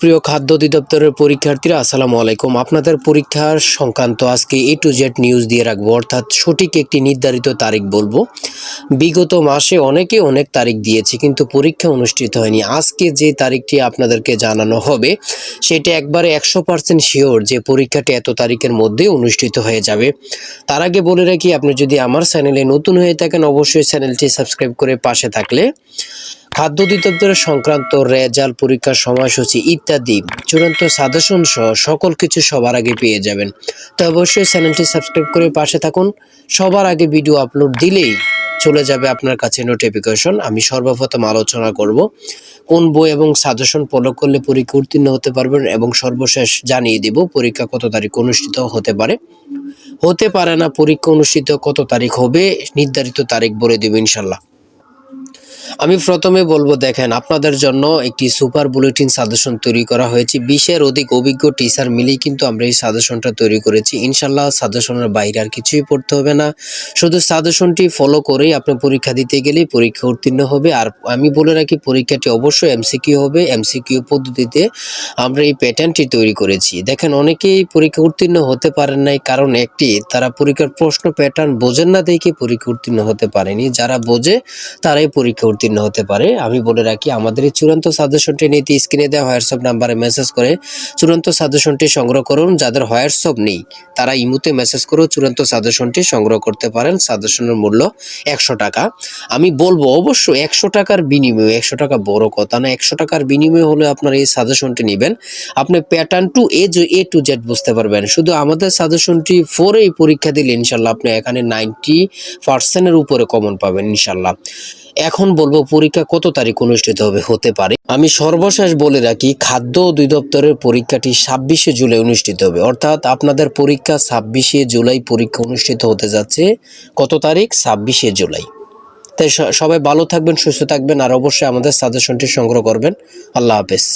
প্রিয় খাদ্য অধিদপ্তরের পরীক্ষার্থীরা, আসসালামু আলাইকুম। আপনাদের পরীক্ষার সংক্রান্ত আজকে এ টু জেড নিউজ দিয়ে রাখব। অর্থাৎ সঠিক একটি নির্ধারিত তারিখ বলব। বিগত মাসে অনেকে অনেক তারিখ দিয়েছে, কিন্তু পরীক্ষা অনুষ্ঠিত হয়নি। আজকে যে তারিখটি আপনাদেরকে জানানো হবে, সেটা একবারে একশো পার্সেন্ট শিওর যে পরীক্ষাটি এত তারিখের মধ্যে অনুষ্ঠিত হয়ে যাবে। তার আগে বলে রাখি, আপনি যদি আমার চ্যানেলে নতুন হয়ে থাকেন, অবশ্যই চ্যানেলটি সাবস্ক্রাইব করে পাশে থাকলে খাদ্য অধিদপ্তরের সংক্রান্ত রেজাল পরীক্ষার সময়সূচি ইত্যাদি চূড়ান্ত সাজেশন সহ সকল কিছু সবার আগে পেয়ে যাবেন। তো অবশ্যই চ্যানেলটি সাবস্ক্রাইব করে পাশে থাকুন। সবার আগে ভিডিও আপলোড দিলেই চলে যাবে আপনার কাছে নোটিফিকেশন। আমি সর্বপ্রথম আলোচনা করব কোন বই এবং সাজেশন ফলো করলে পরীক্ষা উত্তীর্ণ হতে পারবেন এবং সর্বশেষ জানিয়ে দিব পরীক্ষা কত তারিখ অনুষ্ঠিত হতে পারে। হতে পারে না, পরীক্ষা অনুষ্ঠিত কত তারিখ হবে, নির্ধারিত তারিখ বলে দেব ইনশাল্লাহ আমি প্রথমে বলব, দেখেন, আপনাদের জন্য একটি সুপার বুলেটিন সাজেশন তৈরি করা হয়েছে। বিশের অধিক অভিজ্ঞ টিচার মিলেই কিন্তু আমরা এই সাজেশনটা তৈরি করেছি। ইনশাল্লাহ সাজেশনের বাইরে আর কিছুই পড়তে হবে না। শুধু সাজেশনটি ফলো করেই আপনি পরীক্ষা দিতে গেলেই পরীক্ষা উত্তীর্ণ হবে। আর আমি বলে রাখি, পরীক্ষাটি অবশ্যই এমসিকিউ হবে। এমসিকিউ পদ্ধতিতে আমরা এই প্যাটার্নটি তৈরি করেছি। দেখেন, অনেকেই পরীক্ষা উত্তীর্ণ হতে পারেন নাই, কারণ একটি, তারা পরীক্ষার প্রশ্ন প্যাটার্ন বোঝেন না দেখে পরীক্ষা উত্তীর্ণ হতে পারেনি। যারা বোঝে, তারাই পরীক্ষা উত্তীর্ণ হতে পারে। আমি বলে রাখি, আমাদের এই চূড়ান্ত সাজেশনটি নিতে স্ক্রিনে দেওয়া হোয়াটসঅ্যাপ নাম্বারে মেসেজ করে চূড়ান্ত সাজেশনটি সংগ্রহ করুন। যাদের হোয়াটসঅ্যাপ নেই, তারা ইমুতে মেসেজ করেও চূড়ান্ত সাজেশনটি সংগ্রহ করতে পারেন। সাজেশনের মূল্য একশো টাকা। আমি বলব, অবশ্যই একশো টাকার বিনিময়ে, একশো টাকা বড় কথা না, একশো টাকার বিনিময়ে হলে আপনার এই সাজেশনটি নেবেন। আপনি pattern to A A to Z বুঝতে পারবেন। শুধু আমাদের সাজেশনটি ফোরেই পরীক্ষা দিলে ইনশাল্লাহ আপনি এখানে নাইনটি পার্সেন্টের উপরে কমন পাবেন ইনশাল্লাহ। এখন বলব পরীক্ষা কত তারিখ অনুষ্ঠিত হবে? হতে পারে। আমি সর্বশেষ বলে রাখি, খাদ্য অধিদপ্তরের পরীক্ষাটি ছাব্বিশে জুলাই অনুষ্ঠিত হবে। অর্থাৎ আপনাদের পরীক্ষা ছাব্বিশে জুলাই পরীক্ষা অনুষ্ঠিত হতে যাচ্ছে কত তারিখ? ছাব্বিশে জুলাই। তাই সবাই ভালো থাকবেন, সুস্থ থাকবেন, আর অবশ্যই আমাদের সাজেশনটি সংগ্রহ করবেন। আল্লাহ হাফেজ।